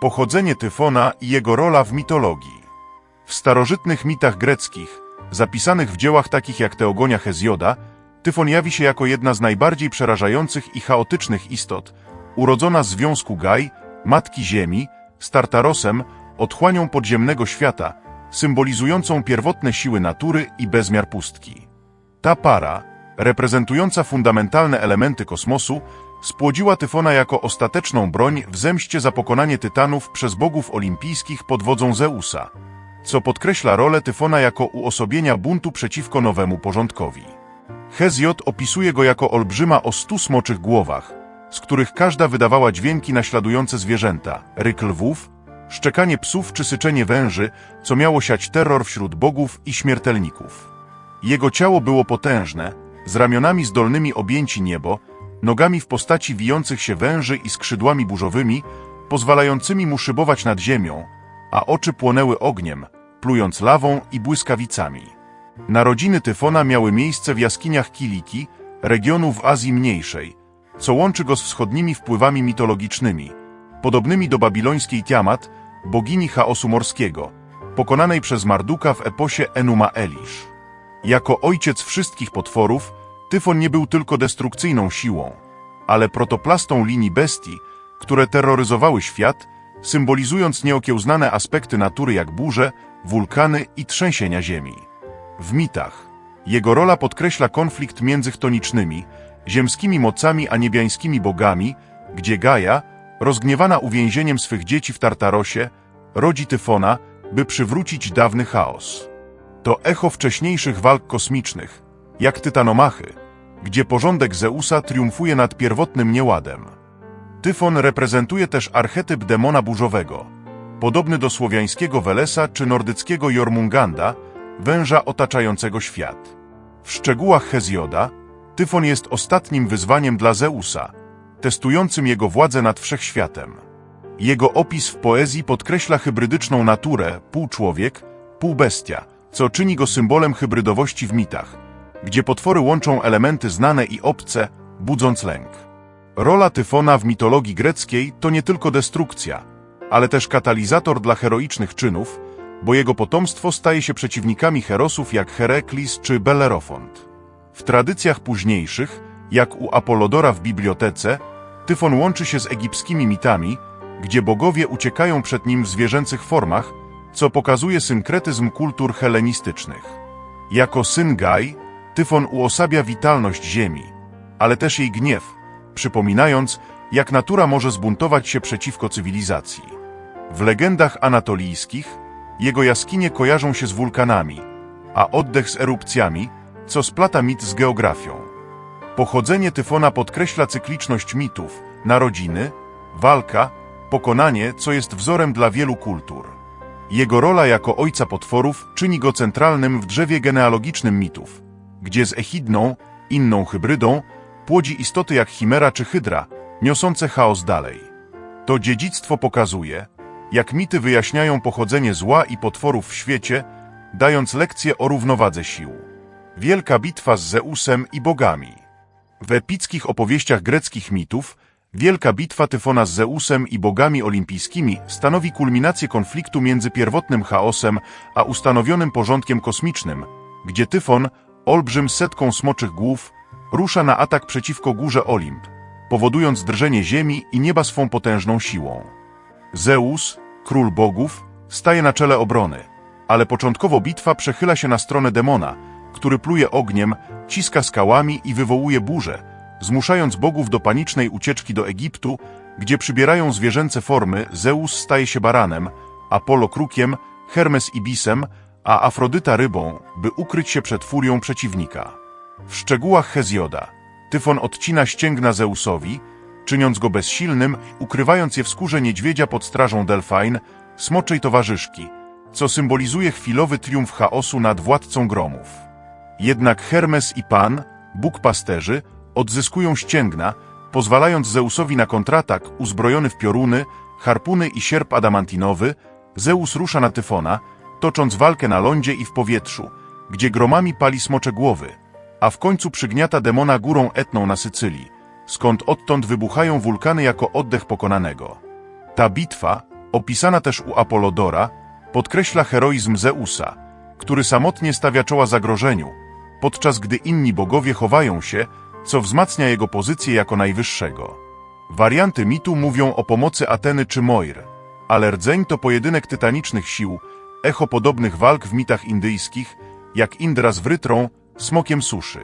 Pochodzenie Tyfona i jego rola w mitologii. W starożytnych mitach greckich, zapisanych w dziełach takich jak Teogonia Hezjoda, Tyfon jawi się jako jedna z najbardziej przerażających i chaotycznych istot, urodzona z związku Gaj, Matki Ziemi, z Tartarosem, otchłanią podziemnego świata, symbolizującą pierwotne siły natury i bezmiar pustki. Ta para, reprezentująca fundamentalne elementy kosmosu, spłodziła Tyfona jako ostateczną broń w zemście za pokonanie tytanów przez bogów olimpijskich pod wodzą Zeusa, co podkreśla rolę Tyfona jako uosobienia buntu przeciwko nowemu porządkowi. Hezjot opisuje go jako olbrzyma o stu smoczych głowach, z których każda wydawała dźwięki naśladujące zwierzęta, ryk lwów, szczekanie psów czy syczenie węży, co miało siać terror wśród bogów i śmiertelników. Jego ciało było potężne, z ramionami zdolnymi objęci niebo, nogami w postaci wijących się węży i skrzydłami burzowymi, pozwalającymi mu szybować nad ziemią, a oczy płonęły ogniem, plując lawą i błyskawicami. Narodziny Tyfona miały miejsce w jaskiniach Kiliki, regionu w Azji Mniejszej, co łączy go z wschodnimi wpływami mitologicznymi, podobnymi do babilońskiej Tiamat, bogini chaosu morskiego, pokonanej przez Marduka w eposie Enuma Elish. Jako ojciec wszystkich potworów, Tyfon nie był tylko destrukcyjną siłą, ale protoplastą linii bestii, które terroryzowały świat, symbolizując nieokiełznane aspekty natury jak burze, wulkany i trzęsienia ziemi. W mitach jego rola podkreśla konflikt między chtonicznymi, ziemskimi mocami a niebiańskimi bogami, gdzie Gaja, rozgniewana uwięzieniem swych dzieci w Tartarosie, rodzi Tyfona, by przywrócić dawny chaos. To echo wcześniejszych walk kosmicznych, jak Tytanomachy, gdzie porządek Zeusa triumfuje nad pierwotnym nieładem. Tyfon reprezentuje też archetyp demona burzowego, podobny do słowiańskiego Welesa czy nordyckiego Jormunganda, węża otaczającego świat. W szczegółach Hezjoda, Tyfon jest ostatnim wyzwaniem dla Zeusa, testującym jego władzę nad wszechświatem. Jego opis w poezji podkreśla hybrydyczną naturę, pół człowiek, pół bestia, co czyni go symbolem hybrydowości w mitach, gdzie potwory łączą elementy znane i obce, budząc lęk. Rola Tyfona w mitologii greckiej to nie tylko destrukcja, ale też katalizator dla heroicznych czynów, bo jego potomstwo staje się przeciwnikami herosów jak Hereklis czy Bellerofont. W tradycjach późniejszych, jak u Apolodora w bibliotece, Tyfon łączy się z egipskimi mitami, gdzie bogowie uciekają przed nim w zwierzęcych formach, co pokazuje synkretyzm kultur helenistycznych. Jako syn Gai, Tyfon uosabia witalność ziemi, ale też jej gniew, przypominając, jak natura może zbuntować się przeciwko cywilizacji. W legendach anatolijskich jego jaskinie kojarzą się z wulkanami, a oddech z erupcjami, co splata mit z geografią. Pochodzenie Tyfona podkreśla cykliczność mitów, narodziny, walka, pokonanie, co jest wzorem dla wielu kultur. Jego rola jako ojca potworów czyni go centralnym w drzewie genealogicznym mitów, gdzie z Echidną, inną hybrydą, płodzi istoty jak Chimera czy Hydra, niosące chaos dalej. To dziedzictwo pokazuje, jak mity wyjaśniają pochodzenie zła i potworów w świecie, dając lekcję o równowadze sił. Wielka bitwa z Zeusem i bogami. W epickich opowieściach greckich mitów, wielka bitwa Tyfona z Zeusem i bogami olimpijskimi stanowi kulminację konfliktu między pierwotnym chaosem a ustanowionym porządkiem kosmicznym, gdzie Tyfon, olbrzym setką smoczych głów, rusza na atak przeciwko górze Olimp, powodując drżenie ziemi i nieba swą potężną siłą. Zeus, król bogów, staje na czele obrony, ale początkowo bitwa przechyla się na stronę demona, który pluje ogniem, ciska skałami i wywołuje burzę, zmuszając bogów do panicznej ucieczki do Egiptu, gdzie przybierają zwierzęce formy, Zeus staje się baranem, Apollo krukiem, Hermes ibisem, a Afrodyta rybą, by ukryć się przed furią przeciwnika. W szczegółach Hezjoda, Tyfon odcina ścięgna Zeusowi, czyniąc go bezsilnym, ukrywając je w skórze niedźwiedzia pod strażą Delfine, smoczej towarzyszki, co symbolizuje chwilowy triumf chaosu nad władcą gromów. Jednak Hermes i Pan, Bóg pasterzy, odzyskują ścięgna, pozwalając Zeusowi na kontratak uzbrojony w pioruny, harpuny i sierp adamantinowy, Zeus rusza na Tyfona, tocząc walkę na lądzie i w powietrzu, gdzie gromami pali smocze głowy, a w końcu przygniata demona górą Etną na Sycylii, skąd odtąd wybuchają wulkany jako oddech pokonanego. Ta bitwa, opisana też u Apolodora, podkreśla heroizm Zeusa, który samotnie stawia czoła zagrożeniu, podczas gdy inni bogowie chowają się, co wzmacnia jego pozycję jako najwyższego. Warianty mitu mówią o pomocy Ateny czy Moir, ale rdzeń to pojedynek tytanicznych sił, echo podobnych walk w mitach indyjskich, jak Indra z Wrytrą, smokiem suszy.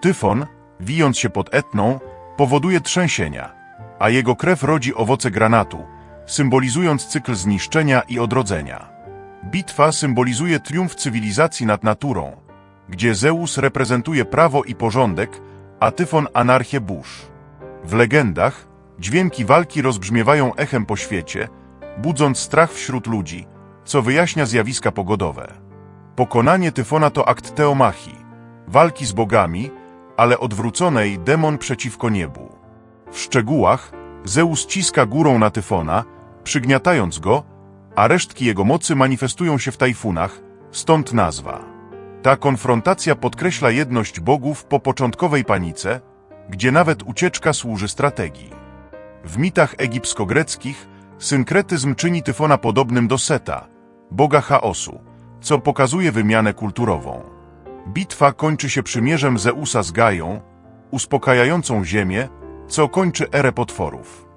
Tyfon, wijąc się pod Etną, powoduje trzęsienia, a jego krew rodzi owoce granatu, symbolizując cykl zniszczenia i odrodzenia. Bitwa symbolizuje triumf cywilizacji nad naturą, gdzie Zeus reprezentuje prawo i porządek, a Tyfon anarchię burz. W legendach dźwięki walki rozbrzmiewają echem po świecie, budząc strach wśród ludzi, co wyjaśnia zjawiska pogodowe. Pokonanie Tyfona to akt teomachii, walki z bogami, ale odwróconej demon przeciwko niebu. W szczegółach Zeus ciska górą na Tyfona, przygniatając go, a resztki jego mocy manifestują się w tajfunach, stąd nazwa. Ta konfrontacja podkreśla jedność bogów po początkowej panice, gdzie nawet ucieczka służy strategii. W mitach egipsko-greckich synkretyzm czyni Tyfona podobnym do Seta, boga chaosu, co pokazuje wymianę kulturową. Bitwa kończy się przymierzem Zeusa z Gają, uspokajającą ziemię, co kończy erę potworów.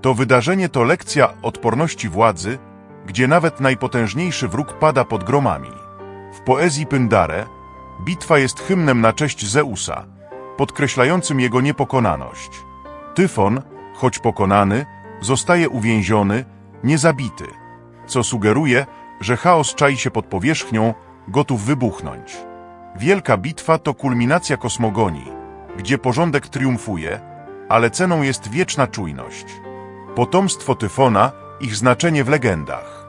To wydarzenie to lekcja odporności władzy, gdzie nawet najpotężniejszy wróg pada pod gromami. W poezji Pyndare bitwa jest hymnem na cześć Zeusa, podkreślającym jego niepokonaność. Tyfon, choć pokonany, zostaje uwięziony, niezabity, co sugeruje, że chaos czai się pod powierzchnią, gotów wybuchnąć. Wielka bitwa to kulminacja kosmogonii, gdzie porządek triumfuje, ale ceną jest wieczna czujność. Potomstwo Tyfona, ich znaczenie w legendach.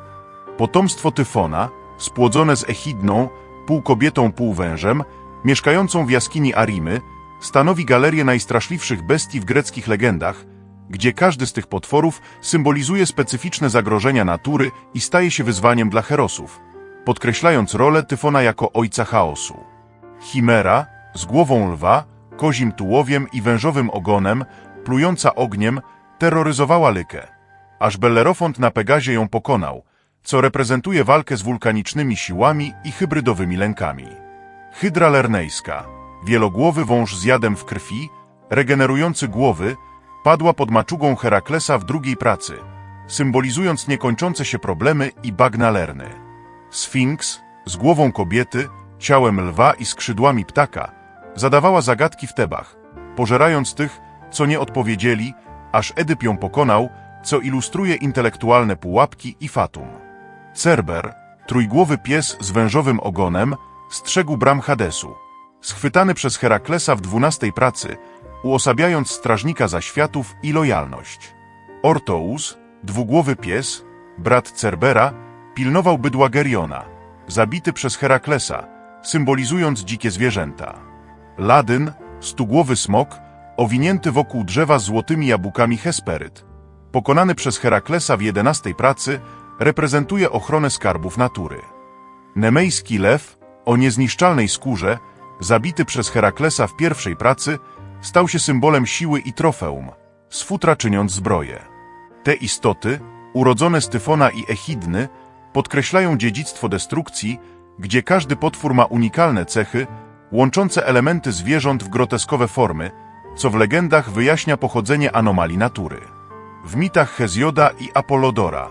Potomstwo Tyfona, spłodzone z Echidną, pół kobietą, pół wężem, mieszkającą w jaskini Arimy, stanowi galerię najstraszliwszych bestii w greckich legendach, gdzie każdy z tych potworów symbolizuje specyficzne zagrożenia natury i staje się wyzwaniem dla herosów, podkreślając rolę Tyfona jako ojca chaosu. Chimera, z głową lwa, kozim tułowiem i wężowym ogonem, plująca ogniem, terroryzowała Lykę, aż Bellerofont na Pegazie ją pokonał, co reprezentuje walkę z wulkanicznymi siłami i hybrydowymi lękami. Hydra lernejska, wielogłowy wąż z jadem w krwi, regenerujący głowy, padła pod maczugą Heraklesa w drugiej pracy, symbolizując niekończące się problemy i bagna Lerny. Sfinks, z głową kobiety, ciałem lwa i skrzydłami ptaka, zadawała zagadki w Tebach, pożerając tych, co nie odpowiedzieli, aż Edyp ją pokonał, co ilustruje intelektualne pułapki i fatum. Cerber, trójgłowy pies z wężowym ogonem, strzegł bram Hadesu. Schwytany przez Heraklesa w dwunastej pracy, uosabiając strażnika zaświatów i lojalność. Ortous, dwugłowy pies, brat Cerbera, pilnował bydła Geriona, zabity przez Heraklesa, symbolizując dzikie zwierzęta. Ladyn, stugłowy smok, owinięty wokół drzewa złotymi jabłkami Hesperyt, pokonany przez Heraklesa w jedenastej pracy, reprezentuje ochronę skarbów natury. Nemejski lew, o niezniszczalnej skórze, zabity przez Heraklesa w pierwszej pracy, stał się symbolem siły i trofeum, z futra czyniąc zbroję. Te istoty, urodzone z Tyfona i Echidny, podkreślają dziedzictwo destrukcji, gdzie każdy potwór ma unikalne cechy, łączące elementy zwierząt w groteskowe formy, co w legendach wyjaśnia pochodzenie anomalii natury. W mitach Hezjoda i Apollodora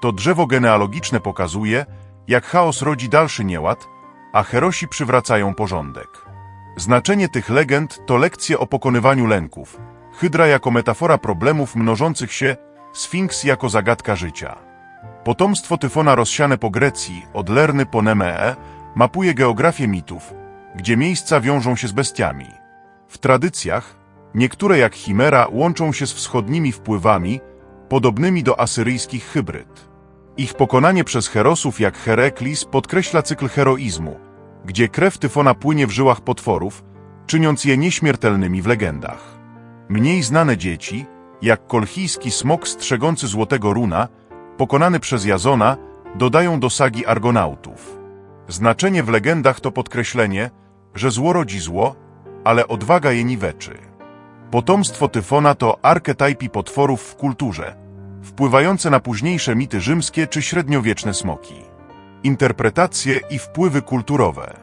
to drzewo genealogiczne pokazuje, jak chaos rodzi dalszy nieład, a herosi przywracają porządek. Znaczenie tych legend to lekcje o pokonywaniu lęków, hydra jako metafora problemów mnożących się, sfinks jako zagadka życia. Potomstwo Tyfona rozsiane po Grecji, od Lerny po Nemee, mapuje geografię mitów, gdzie miejsca wiążą się z bestiami. W tradycjach, niektóre jak Chimera łączą się z wschodnimi wpływami, podobnymi do asyryjskich hybryd. Ich pokonanie przez herosów jak Hereklis podkreśla cykl heroizmu, gdzie krew Tyfona płynie w żyłach potworów, czyniąc je nieśmiertelnymi w legendach. Mniej znane dzieci, jak kolchijski smok strzegący złotego runa, pokonany przez Jazona, dodają do sagi Argonautów. Znaczenie w legendach to podkreślenie, że zło rodzi zło, ale odwaga je niweczy. Potomstwo Tyfona to archetypi potworów w kulturze, wpływające na późniejsze mity rzymskie czy średniowieczne smoki. Interpretacje i wpływy kulturowe.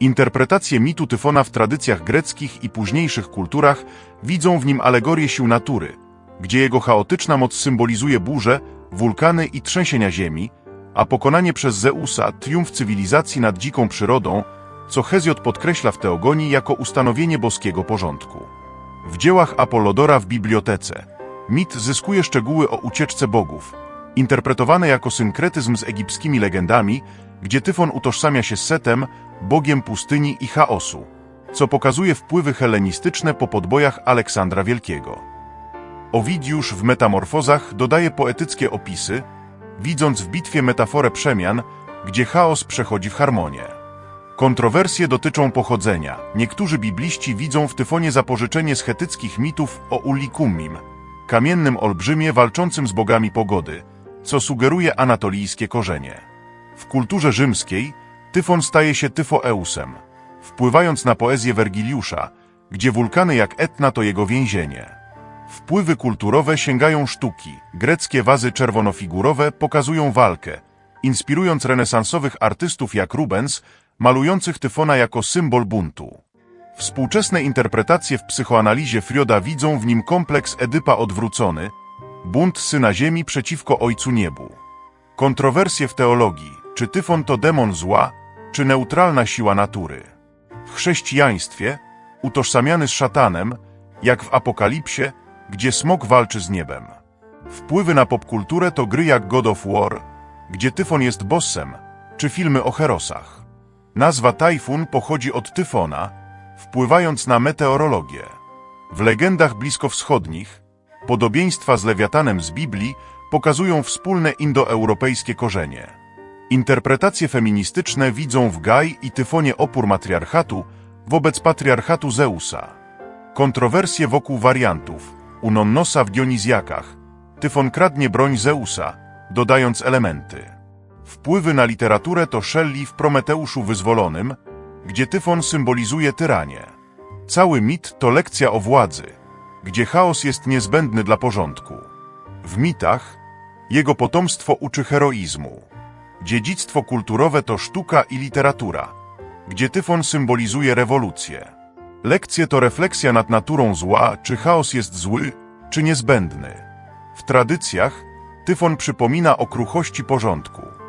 Interpretacje mitu Tyfona w tradycjach greckich i późniejszych kulturach widzą w nim alegorię sił natury, gdzie jego chaotyczna moc symbolizuje burze, wulkany i trzęsienia ziemi, a pokonanie przez Zeusa triumf cywilizacji nad dziką przyrodą, co Hezjod podkreśla w Teogonii jako ustanowienie boskiego porządku. W dziełach Apollodora w bibliotece mit zyskuje szczegóły o ucieczce bogów, interpretowane jako synkretyzm z egipskimi legendami, gdzie Tyfon utożsamia się z Setem, bogiem pustyni i chaosu, co pokazuje wpływy helenistyczne po podbojach Aleksandra Wielkiego. Owidiusz w Metamorfozach dodaje poetyckie opisy, widząc w bitwie metaforę przemian, gdzie chaos przechodzi w harmonię. Kontrowersje dotyczą pochodzenia. Niektórzy bibliści widzą w Tyfonie zapożyczenie z chetyckich mitów o Ullikumim, kamiennym olbrzymie walczącym z bogami pogody, co sugeruje anatolijskie korzenie. W kulturze rzymskiej Tyfon staje się Tyfoeusem, wpływając na poezję Wergiliusza, gdzie wulkany jak Etna to jego więzienie. Wpływy kulturowe sięgają sztuki. Greckie wazy czerwonofigurowe pokazują walkę, inspirując renesansowych artystów jak Rubens, malujących Tyfona jako symbol buntu. Współczesne interpretacje w psychoanalizie Frioda widzą w nim kompleks Edypa odwrócony, bunt syna ziemi przeciwko ojcu niebu. Kontrowersje w teologii, czy Tyfon to demon zła, czy neutralna siła natury. W chrześcijaństwie, utożsamiany z szatanem, jak w Apokalipsie, gdzie smok walczy z niebem. Wpływy na popkulturę to gry jak God of War, gdzie Tyfon jest bossem, czy filmy o herosach. Nazwa Tajfun pochodzi od Tyfona, wpływając na meteorologię. W legendach bliskowschodnich podobieństwa z Lewiatanem z Biblii pokazują wspólne indoeuropejskie korzenie. Interpretacje feministyczne widzą w Gaj i Tyfonie opór matriarchatu wobec patriarchatu Zeusa. Kontrowersje wokół wariantów. U Nonnosa w Dionizjakach Tyfon kradnie broń Zeusa, dodając elementy. Wpływy na literaturę to Shelley w Prometeuszu Wyzwolonym, gdzie Tyfon symbolizuje tyranię. Cały mit to lekcja o władzy, gdzie chaos jest niezbędny dla porządku. W mitach jego potomstwo uczy heroizmu. Dziedzictwo kulturowe to sztuka i literatura, gdzie Tyfon symbolizuje rewolucję. Lekcje to refleksja nad naturą zła, czy chaos jest zły, czy niezbędny. W tradycjach Tyfon przypomina o kruchości porządku.